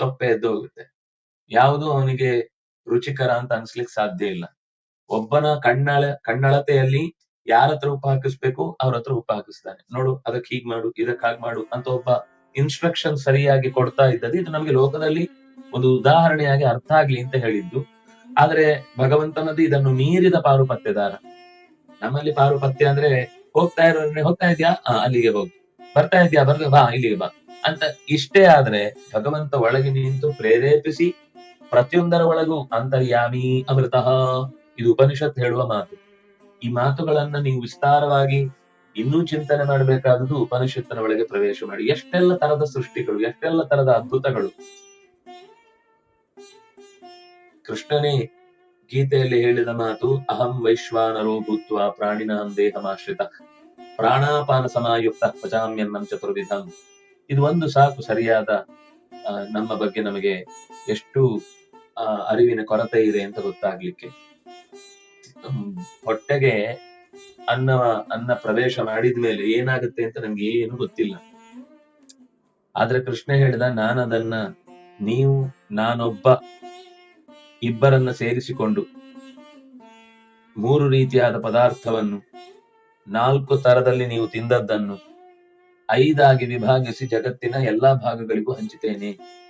ತೊಪ್ಪೆ ಎದ್ದು ಹೋಗುತ್ತೆ ಯಾವುದು ಅವನಿಗೆ ರುಚಿಕರ ಅಂತ ಅನ್ಸ್ಲಿಕ್ ಸಾಧ್ಯ ಇಲ್ಲ. ಒಬ್ಬನ ಕಣ್ಣಳ, ಕಣ್ಣಳತೆಯಲ್ಲಿ ಯಾರ ಹತ್ರ ಉಪ್ಪು ಹಾಕಿಸ್ಬೇಕು ಅವ್ರ ಹತ್ರ ಉಪ್ಪು ಹಾಕಿಸ್ತಾನೆ. ನೋಡು ಅದಕ್ಕೆ ಹೀಗ್ ಮಾಡು, ಇದಕ್ ಹಾಗ್ ಮಾಡು ಅಂತ ಒಬ್ಬ ಇನ್ಸ್ಟ್ರಕ್ಷನ್ ಸರಿಯಾಗಿ ಕೊಡ್ತಾ ಇದ್ದದ್ದು. ಇದು ನಮಗೆ ಲೋಕದಲ್ಲಿ ಒಂದು ಉದಾಹರಣೆಯಾಗಿ ಅರ್ಥ ಆಗ್ಲಿ ಅಂತ ಹೇಳಿದ್ದು. ಆದ್ರೆ ಭಗವಂತನದ್ದು ಇದನ್ನು ಮೀರಿದ ಪಾರುಪತ್ಯದಾರ. ನಮ್ಮಲ್ಲಿ ಪಾರುಪತ್ಯ ಅಂದ್ರೆ ಹೋಗ್ತಾ ಇರೋದ್ರೆ ಹೋಗ್ತಾ ಇದ್ಯಾ? ಅಲ್ಲಿಗೆ ಹೋಗು. ಬರ್ತಾ ಇದ್ಯಾ? ಬರ್ದ ಬಾ, ಇಲ್ಲಿಗೆ ಬಾ. ಅಂತ ಇಷ್ಟೇ ಆದ್ರೆ ಭಗವಂತ ಒಳಗೆ ನಿಂತು ಪ್ರೇರೇಪಿಸಿ ಪ್ರತಿಯೊಂದರ ಒಳಗೂ ಅಂತರ್ಯಾಮಿ ಅಮೃತಃ. ಇದು ಉಪನಿಷತ್ ಹೇಳುವ ಮಾತು. ಈ ಮಾತುಗಳನ್ನ ನೀವು ವಿಸ್ತಾರವಾಗಿ ಇನ್ನೂ ಚಿಂತನೆ ಮಾಡಬೇಕಾದದ್ದು ಉಪನಿಷತ್ತಿನ ಒಳಗೆ ಪ್ರವೇಶ ಮಾಡಿ. ಎಷ್ಟೆಲ್ಲ ತರದ ಸೃಷ್ಟಿಗಳು, ಎಷ್ಟೆಲ್ಲ ತರದ ಅದ್ಭುತಗಳು. ಕೃಷ್ಣನೇ ಗೀತೆಯಲ್ಲಿ ಹೇಳಿದ ಮಾತು, ಅಹಂ ವೈಶ್ವಾನರೋ ಭೂತ್ವ ಪ್ರಾಣಿನಾಂ ದೇಹಮಾಶ್ರಿತ. ಪ್ರಾಣಾಪಾನ ಸಮಾಯುಕ್ತ ಪಚಾಮ್ಯನ್ನಂ ಚತುರ್ವಿಧಂ. ಇದು ಒಂದು ಸಾಕು ಸರಿಯಾದ ನಮ್ಮ ಬಗ್ಗೆ ನಮಗೆ ಎಷ್ಟು ಅರಿವಿನ ಕೊರತೆ ಇದೆ ಅಂತ ಗೊತ್ತಾಗ್ಲಿಕ್ಕೆ. ಹೊಟ್ಟೆಗೆ ಅನ್ನ ಅನ್ನ ಪ್ರವೇಶ ಮಾಡಿದ ಮೇಲೆ ಏನಾಗುತ್ತೆ ಅಂತ ನಮ್ಗೆ ಏನು ಗೊತ್ತಿಲ್ಲ. ಆದ್ರೆ ಕೃಷ್ಣ ಹೇಳಿದ ನಾನು ಅದನ್ನ ನೀವು, ನಾನೊಬ್ಬ, ಇಬ್ಬರನ್ನ ಸೇರಿಸಿಕೊಂಡು ಮೂರು ರೀತಿಯಾದ ಪದಾರ್ಥವನ್ನು, ನಾಲ್ಕು ತರದಲ್ಲಿ ನೀವು ತಿಂದದ್ದನ್ನು, ಐದಾಗಿ ವಿಭಾಗಿಸಿ ಜಗತ್ತಿನ ಎಲ್ಲಾ ಭಾಗಗಳಿಗೂ ಹಂಚುತ್ತೇನೆ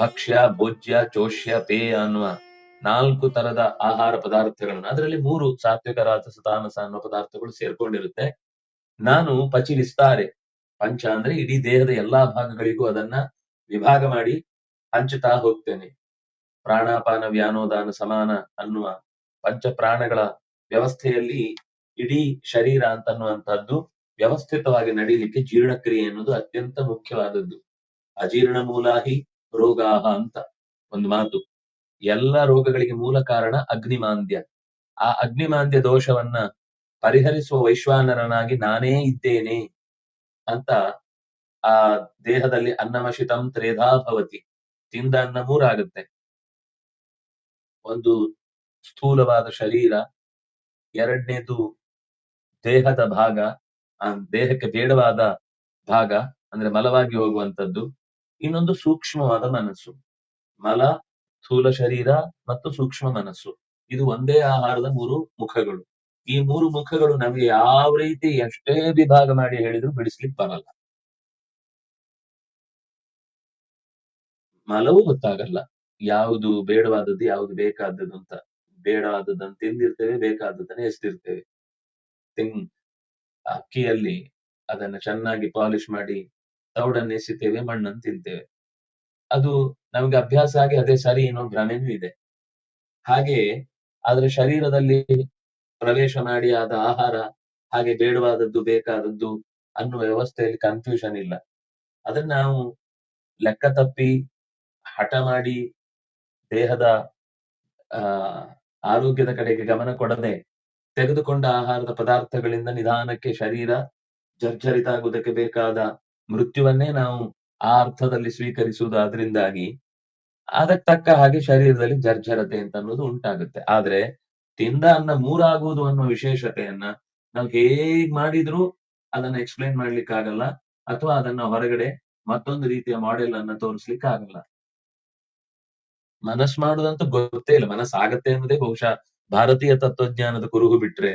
ಭಕ್ಷ್ಯ, ಭೋಜ್ಯ, ಚೋಷ್ಯ, ಪೇಯ ಅನ್ನುವ ನಾಲ್ಕು ತರದ ಆಹಾರ ಪದಾರ್ಥಗಳನ್ನು ಅದರಲ್ಲಿ ಮೂರು ಸಾತ್ವಿಕ, ರಾಜಸ ತಾಮಸ ಅನ್ನುವ ಪದಾರ್ಥಗಳು ಸೇರ್ಕೊಂಡಿರುತ್ತೆ. ನಾನು ಪಚಿ ವಿಸ್ತಾರೆ ಪಂಚ ಅಂದ್ರೆ ಇಡೀ ದೇಹದ ಎಲ್ಲಾ ಭಾಗಗಳಿಗೂ ಅದನ್ನ ವಿಭಾಗ ಮಾಡಿ ಹಂಚುತ್ತಾ ಹೋಗ್ತೇನೆ. ಪ್ರಾಣಾಪಾನ, ವ್ಯಾನೋದಾನ, ಸಮಾನ ಅನ್ನುವ ಪಂಚ ಪ್ರಾಣಗಳ ವ್ಯವಸ್ಥೆಯಲ್ಲಿ ಇಡೀ ಶರೀರ ಅಂತನ್ನುವಂಥದ್ದು ವ್ಯವಸ್ಥಿತವಾಗಿ ನಡೀಲಿಕ್ಕೆ ಜೀರ್ಣಕ್ರಿಯೆ ಅನ್ನೋದು ಅತ್ಯಂತ ಮುಖ್ಯವಾದದ್ದು. ಅಜೀರ್ಣ ಮೂಲಾಹಿ ರೋಗಾಹ ಅಂತ ಒಂದು ಮಾತು. ಎಲ್ಲ ರೋಗಗಳಿಗೆ ಮೂಲ ಕಾರಣ ಅಗ್ನಿಮಾಂದ್ಯ. ಆ ಅಗ್ನಿಮಾಂದ್ಯ ದೋಷವನ್ನ ಪರಿಹರಿಸುವ ವೈಶ್ವಾನರನಾಗಿ ನಾನೇ ಇದ್ದೇನೆ ಅಂತ ಆ ದೇಹದಲ್ಲಿ ಅನ್ನಮಶಿತಂ ತ್ರೇಧಾ ಭವತಿ. ತಿಂದ ಅನ್ನ ಮೂರಾಗುತ್ತೆ. ಒಂದು ಸ್ಥೂಲವಾದ ಶರೀರ, ಎರಡನೇದು ದೇಹದ ಭಾಗ, ಆ ದೇಹಕ್ಕೆ ಬೇಡವಾದ ಭಾಗ, ಅಂದ್ರೆ ಮಲವಾಗಿ ಹೋಗುವಂತದ್ದು ಇನ್ನೊಂದು ಸೂಕ್ಷ್ಮವಾದ ಮನಸ್ಸು. ಮಲ, ಸ್ಥೂಲ ಶರೀರ ಮತ್ತು ಸೂಕ್ಷ್ಮ ಮನಸ್ಸು. ಇದು ಒಂದೇ ಆಹಾರದ ಮೂರು ಮುಖಗಳು. ಈ ಮೂರು ಮುಖಗಳು ನಮಗೆ ಯಾವ ರೀತಿ ಎಷ್ಟೇ ವಿಭಾಗ ಮಾಡಿ ಹೇಳಿದ್ರು ಬಿಡಿಸ್ಲಿಕ್ಕೆ ಬರಲ್ಲ. ಮಲವೂ ಗೊತ್ತಾಗಲ್ಲ. ಯಾವುದು ಬೇಡವಾದದ್ದು, ಯಾವುದು ಬೇಕಾದದ್ದು ಅಂತ. ಬೇಡವಾದದ್ದನ್ನು ತಿಂದಿರ್ತೇವೆ, ಬೇಕಾದದ್ದನ್ನ ಎಸ್ತಿರ್ತೇವೆ. ತಿನ್, ಅಕ್ಕಿಯಲ್ಲಿ ಅದನ್ನ ಚೆನ್ನಾಗಿ ಪಾಲಿಶ್ ಮಾಡಿ ತೌಡನ್ನು ಎಸಿತೇವೆ ಮಣ್ಣನ್ನು ತಿಂತೇವೆ. ಅದು ನಮಗೆ ಅಭ್ಯಾಸ ಆಗಿ ಅದೇ ಸರಿ ಏನೋ ಭ್ರಮೆನೂ ಇದೆ. ಹಾಗೆ ಆದ್ರೆ ಶರೀರದಲ್ಲಿ ಪ್ರವೇಶ ಮಾಡಿ ಆದ ಆಹಾರ, ಹಾಗೆ ಬೇಡವಾದದ್ದು ಬೇಕಾದದ್ದು ಅನ್ನುವ ವ್ಯವಸ್ಥೆಯಲ್ಲಿ ಕನ್ಫ್ಯೂಷನ್ ಇಲ್ಲ. ಅದನ್ನ ನಾವು ಲೆಕ್ಕ ತಪ್ಪಿ, ಹಠ ಮಾಡಿ ದೇಹದ, ಆ, ಆರೋಗ್ಯದ ಕಡೆಗೆ ಗಮನ ಕೊಡದೆ ತೆಗೆದುಕೊಂಡ ಆಹಾರದ ಪದಾರ್ಥಗಳಿಂದ ನಿಧಾನಕ್ಕೆ ಶರೀರ ಜರ್ಜರಿತ ಆಗುವುದಕ್ಕೆ ಬೇಕಾದ ಮೃತ್ಯುವನ್ನೇ ನಾವು ಆ ಅರ್ಥದಲ್ಲಿ ಸ್ವೀಕರಿಸುವುದು ಅದರಿಂದಾಗಿ ಅದಕ್ಕೆ ತಕ್ಕ ಹಾಗೆ ಶರೀರದಲ್ಲಿ ಜರ್ಜರತೆ ಅಂತ ಅನ್ನೋದು ಉಂಟಾಗುತ್ತೆ. ಆದ್ರೆ ತಿಂದ ಅನ್ನ ಮೂರಾಗುವುದು ಅನ್ನೋ ವಿಶೇಷತೆಯನ್ನ ನಾವು ಹೇಗ್ ಮಾಡಿದ್ರು ಅದನ್ನ ಎಕ್ಸ್ಪ್ಲೈನ್ ಮಾಡ್ಲಿಕ್ಕೆ ಆಗಲ್ಲ ಅಥವಾ ಅದನ್ನ ಹೊರಗಡೆ ಮತ್ತೊಂದು ರೀತಿಯ ಮಾಡೆಲ್ ಅನ್ನ ತೋರಿಸ್ಲಿಕ್ಕೆ ಆಗಲ್ಲ ಮನಸ್ ಮಾಡುದಂತೂ ಗೊತ್ತೇ ಇಲ್ಲ. ಮನಸ್ಸು ಆಗತ್ತೆ ಅನ್ನೋದೇ ಬಹುಶಃ ಭಾರತೀಯ ತತ್ವಜ್ಞಾನದ ಕುರುಹು ಬಿಟ್ರೆ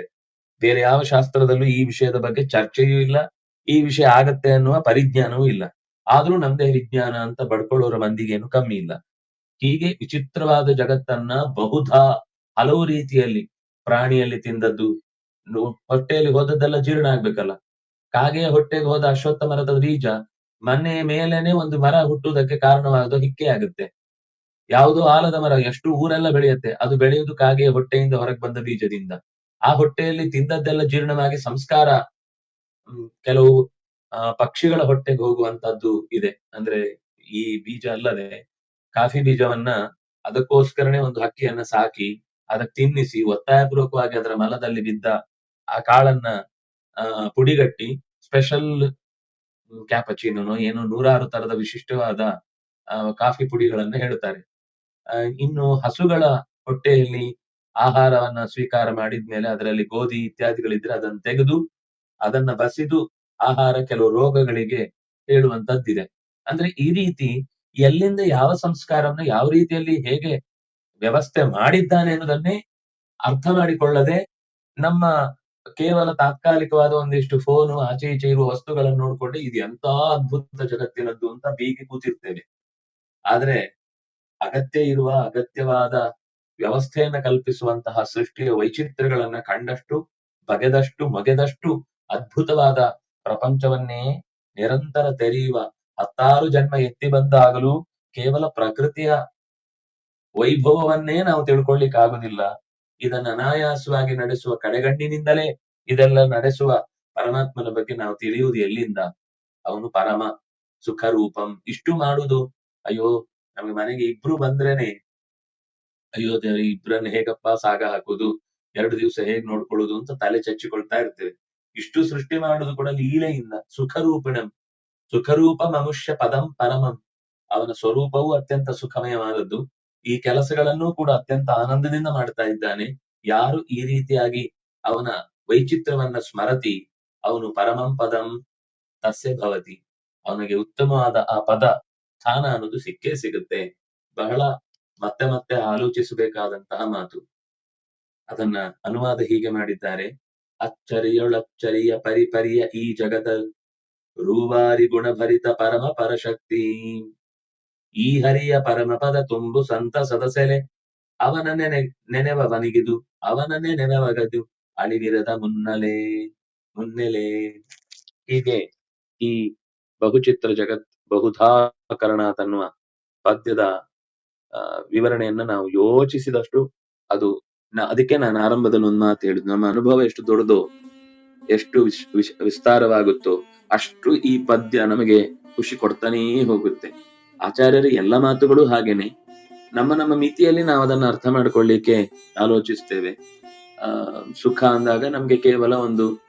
ಬೇರೆ ಯಾವ ಶಾಸ್ತ್ರದಲ್ಲೂ ಈ ವಿಷಯದ ಬಗ್ಗೆ ಚರ್ಚೆಯೂ ಇಲ್ಲ. ಈ ವಿಷಯ ಆಗತ್ತೆ ಅನ್ನುವ ಪರಿಜ್ಞಾನವೂ ಇಲ್ಲ. ಆದ್ರೂ ನಮ್ದೇ ವಿಜ್ಞಾನ ಅಂತ ಬಡ್ಕೊಳ್ಳೋರ ಮಂದಿಗೇನು ಕಮ್ಮಿ ಇಲ್ಲ. ಹೀಗೆ ವಿಚಿತ್ರವಾದ ಜಗತ್ತನ್ನ ಬಹುಧಾ ಹಲವು ರೀತಿಯಲ್ಲಿ ಪ್ರಾಣಿಯಲ್ಲಿ ತಿಂದದ್ದು ಹೊಟ್ಟೆಯಲ್ಲಿ ಹೋದದ್ದೆಲ್ಲ ಜೀರ್ಣ ಆಗ್ಬೇಕಲ್ಲ. ಕಾಗೆಯ ಹೊಟ್ಟೆಗೆ ಹೋದ ಅಶ್ವತ್ಥ ಮರದ ಬೀಜ ಮನೆ ಮೇಲೇನೆ ಒಂದು ಮರ ಹುಟ್ಟುವುದಕ್ಕೆ ಕಾರಣವಾದ ಹಿಕ್ಕೆ ಆಗುತ್ತೆ. ಯಾವುದೋ ಆಲದ ಮರ, ಎಷ್ಟು ಊರೆಲ್ಲ ಬೆಳೆಯುತ್ತೆ, ಅದು ಬೆಳೆಯುವುದು ಕಾಗೆಯ ಹೊಟ್ಟೆಯಿಂದ ಹೊರಗೆ ಬಂದ ಬೀಜದಿಂದ. ಆ ಹೊಟ್ಟೆಯಲ್ಲಿ ತಿಂದದ್ದೆಲ್ಲ ಜೀರ್ಣವಾಗಿ ಸಂಸ್ಕಾರ ಕೆಲವು ಪಕ್ಷಿಗಳ ಹೊಟ್ಟೆಗೆ ಹೋಗುವಂತದ್ದು ಇದೆ. ಅಂದ್ರೆ ಈ ಬೀಜ ಅಲ್ಲದೆ ಕಾಫಿ ಬೀಜವನ್ನ ಅದಕ್ಕೋಸ್ಕರನೇ ಒಂದು ಹಕ್ಕಿಯನ್ನ ಸಾಕಿ ಅದಕ್ಕೆ ತಿನ್ನಿಸಿ, ಒತ್ತಾಯಪೂರ್ವಕವಾಗಿ ಅದರ ಮಲದಲ್ಲಿ ಬಿದ್ದ ಆ ಕಾಳನ್ನ ಪುಡಿಗಟ್ಟಿ, ಸ್ಪೆಷಲ್ ಕ್ಯಾಪಚಿನೋ ಏನೋ ನೂರಾರು ತರದ ವಿಶಿಷ್ಟವಾದ ಕಾಫಿ ಪುಡಿಗಳನ್ನು ಹೇಳುತ್ತಾರೆ. ಇನ್ನು ಹಸುಗಳ ಹೊಟ್ಟೆಯಲ್ಲಿ ಆಹಾರವನ್ನ ಸ್ವೀಕಾರ ಮಾಡಿದ್ಮೇಲೆ ಅದರಲ್ಲಿ ಗೋಧಿ ಇತ್ಯಾದಿಗಳಿದ್ರೆ ಅದನ್ನು ತೆಗೆದು ಅದನ್ನ ಬಸಿದು ಆಹಾರ ಕೆಲವು ರೋಗಗಳಿಗೆ ಹೇಳುವಂತದ್ದಿದೆ. ಅಂದ್ರೆ ಈ ರೀತಿ ಎಲ್ಲಿಂದ ಯಾವ ಸಂಸ್ಕಾರವನ್ನು ಯಾವ ರೀತಿಯಲ್ಲಿ ಹೇಗೆ ವ್ಯವಸ್ಥೆ ಮಾಡಿದ್ದಾನೆ ಅನ್ನೋದನ್ನೇ ಅರ್ಥ ಮಾಡಿಕೊಳ್ಳದೆ ನಮ್ಮ ಕೇವಲ ತಾತ್ಕಾಲಿಕವಾದ ಒಂದಿಷ್ಟು ಫೋನು ಆಚೆ ಈಚೆ ಇರುವ ವಸ್ತುಗಳನ್ನು ನೋಡಿಕೊಂಡು ಇದು ಎಂತ ಅದ್ಭುತ ಜಗತ್ತಿನದ್ದು ಅಂತ ಬೀಗಿ ಕೂತಿರ್ತೇವೆ. ಆದ್ರೆ ಅಗತ್ಯ ಇರುವ ಅಗತ್ಯವಾದ ವ್ಯವಸ್ಥೆಯನ್ನ ಕಲ್ಪಿಸುವಂತಹ ಸೃಷ್ಟಿಯ ವೈಚಿತ್ರ್ಯಗಳನ್ನ ಕಂಡಷ್ಟು, ಬಗೆದಷ್ಟು, ಮೊಗೆದಷ್ಟು ಅದ್ಭುತವಾದ ಪ್ರಪಂಚವನ್ನೇ ನಿರಂತರ ತೆರೆಯುವ ಹತ್ತಾರು ಜನ್ಮ ಎತ್ತಿ ಬಂದಾಗಲೂ ಕೇವಲ ಪ್ರಕೃತಿಯ ವೈಭವವನ್ನೇ ನಾವು ತಿಳ್ಕೊಳ್ಳಿಕ್ ಆಗುದಿಲ್ಲ ಇದನ್ನ ಅನಾಯಾಸವಾಗಿ ನಡೆಸುವ ಕಡೆಗಣ್ಣಿನಿಂದಲೇ ಇದೆಲ್ಲ ನಡೆಸುವ ಪರಮಾತ್ಮನ ಬಗ್ಗೆ ನಾವು ತಿಳಿಯುವುದು ಎಲ್ಲಿಂದ? ಅವನು ಪರಮ ಸುಖ ರೂಪಂ ಇಷ್ಟು ಮಾಡುದು? ಅಯ್ಯೋ, ನಮಗೆ ಮನೆಗೆ ಇಬ್ರು ಬಂದ್ರೇನೆ? ಅಯ್ಯೋ ಇಬ್ರನ್ನ ಹೇಗಪ್ಪ ಸಾಗ ಹಾಕೋದು? ಎರಡು ದಿವಸ ಹೇಗ್ ನೋಡ್ಕೊಳ್ಳುದು ಅಂತ ತಲೆ ಚಚ್ಚಿಕೊಳ್ತಾ ಇರ್ತೇವೆ. ಇಷ್ಟು ಸೃಷ್ಟಿ ಮಾಡುದು ಕೂಡ ಲೀಲೆಯಿಂದ, ಸುಖರೂಪಿಣಂ. ಸುಖರೂಪ ಮನುಷ್ಯ ಪದಂ ಪರಮಂ. ಅವನ ಸ್ವರೂಪವು ಅತ್ಯಂತ ಸುಖಮಯವಾದದ್ದು. ಈ ಕೆಲಸಗಳನ್ನು ಕೂಡ ಅತ್ಯಂತ ಆನಂದದಿಂದ ಮಾಡ್ತಾ ಇದ್ದಾನೆ. ಯಾರು ಈ ರೀತಿಯಾಗಿ ಅವನ ವೈಚಿತ್ರವನ್ನ ಸ್ಮರತಿ, ಅವನು ಪರಮಂ ಪದಂ ತಸ್ಯ ಭವತಿ. ಅವನಿಗೆ ಉತ್ತಮವಾದ ಆ ಪದ ಸ್ಥಾನ ಅನ್ನೋದು ಸಿಕ್ಕೇ ಸಿಗುತ್ತೆ. ಬಹಳ ಮತ್ತೆ ಮತ್ತೆ ಆಲೋಚಿಸಬೇಕಾದಂತಹ ಮಾತು. ಅದನ್ನ ಅನುವಾದ ಹೀಗೆ ಮಾಡಿದ್ದಾರೆ. ಅಚ್ಚರಿಯೊಳಚ್ಚರಿಯ ಪರಿಪರಿಯ ಈ ಜಗದ ರೂವಾರಿ ಗುಣಭರಿತ ಪರಮ ಪರಶಕ್ತಿ. ಈ ಹರಿಯ ಪರಮ ಪದ ತುಂಬು ಸಂತ ಸದಸೆಲೆ, ಅವನ ನೆನೆ, ನೆನೆವವನಿಗಿದು, ಅವನ ನೆನೆವಗದು, ಅಳಿವಿರದ ಮುನ್ನಲೆ, ಮುನ್ನೆಲೆ. ಹೀಗೆ ಈ ಬಹುಚಿತ್ರ ಜಗತ್ ಬಹುಧಾಕರಣ ತನ್ನುವ ಪದ್ಯದ ವಿವರಣೆಯನ್ನ ನಾವು ಯೋಚಿಸಿದಷ್ಟು ಅದು ನ- ಅದಕ್ಕೆ ನಾನು ಆರಂಭದಲ್ಲಿ ಒಂದು ಮಾತು ಹೇಳಿದ್ದು, ನಮ್ಮ ಅನುಭವ ಎಷ್ಟು ದೊಡ್ಡದೋ, ಎಷ್ಟು ವಿಶ್- ವಿಶ್- ವಿಸ್ತಾರವಾಗುತ್ತೋ, ಅಷ್ಟು ಈ ಪದ್ಯ ನಮಗೆ ಖುಷಿ ಕೊಡ್ತಾನೇ ಹೋಗುತ್ತೆ. ಆಚಾರ್ಯರ ಎಲ್ಲ ಮಾತುಗಳು ಹಾಗೇನೆ. ನಮ್ಮ ನಮ್ಮ ಮಿತಿಯಲ್ಲಿ ನಾವು ಅದನ್ನ ಅರ್ಥ ಮಾಡ್ಕೊಳ್ಳಿಕ್ಕೆ ಆಲೋಚಿಸ್ತೇವೆ. ಆ, ಸುಖ ಅಂದಾಗ ನಮ್ಗೆ ಕೇವಲ ಒಂದು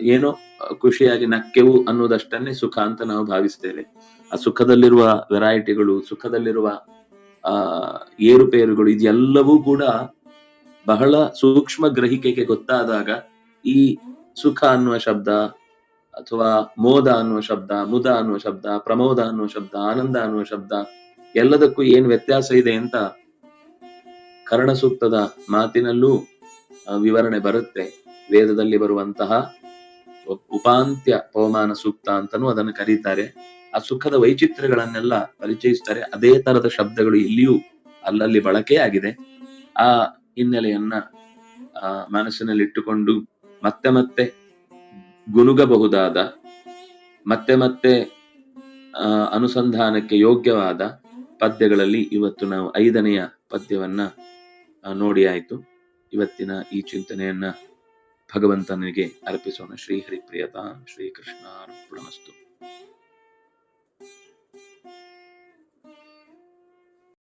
ಏನೋ ಖುಷಿಯಾಗಿ ನಕ್ಕೆವು ಅನ್ನೋದಷ್ಟನ್ನೇ ಸುಖ ಅಂತ ನಾವು ಭಾವಿಸ್ತೇವೆ. ಆ ಸುಖದಲ್ಲಿರುವ ವೆರೈಟಿಗಳು, ಸುಖದಲ್ಲಿರುವ, ಆ, ಏರುಪೇರುಗಳು, ಇದೆಲ್ಲವೂ ಕೂಡ ಬಹಳ ಸೂಕ್ಷ್ಮ ಗ್ರಹಿಕೆಗೆ ಗೊತ್ತಾದಾಗ ಈ ಸುಖ ಅನ್ನುವ ಶಬ್ದ ಅಥವಾ ಮೋದ ಅನ್ನುವ ಶಬ್ದ, ಮುದ ಅನ್ನುವ ಶಬ್ದ, ಪ್ರಮೋದ ಅನ್ನುವ ಶಬ್ದ, ಆನಂದ ಅನ್ನುವ ಶಬ್ದ ಎಲ್ಲದಕ್ಕೂ ಏನ್ ವ್ಯತ್ಯಾಸ ಇದೆ ಅಂತ ಕರ್ಣ ಸೂಕ್ತದ ಮಾತಿನಲ್ಲೂ ವಿವರಣೆ ಬರುತ್ತೆ. ವೇದದಲ್ಲಿ ಬರುವಂತಹ ಉಪಾಂತ್ಯ ಪವಮಾನ ಸೂಕ್ತ ಅಂತಾನೂ ಅದನ್ನು ಕರೀತಾರೆ. ಆ ಸುಖದ ವೈಚಿತ್ರ್ಯಗಳನ್ನೆಲ್ಲ ಪರಿಚಯಿಸ್ತಾರೆ. ಅದೇ ತರದ ಶಬ್ದಗಳು ಇಲ್ಲಿಯೂ ಅಲ್ಲಲ್ಲಿ ಬಳಕೆಯಾಗಿದೆ. ಆ ಹಿನ್ನೆಲೆಯನ್ನ ಆ ಮನಸ್ಸಿನಲ್ಲಿಟ್ಟುಕೊಂಡು ಮತ್ತೆ ಮತ್ತೆ ಗುನುಗಬಹುದಾದ ಮತ್ತೆ ಮತ್ತೆ ಆ, ಅನುಸಂಧಾನಕ್ಕೆ ಯೋಗ್ಯವಾದ ಪದ್ಯಗಳಲ್ಲಿ ಇವತ್ತು ನಾವು ಐದನೆಯ ಪದ್ಯವನ್ನ ನೋಡಿ ಆಯಿತು. ಇವತ್ತಿನ ಈ ಚಿಂತನೆಯನ್ನ ಭಗವಂತನಿಗೆ ಅರ್ಪಿಸೋಣ. ಕೃಷ್ಣ ಅರ್ಪಣಮಸ್ತು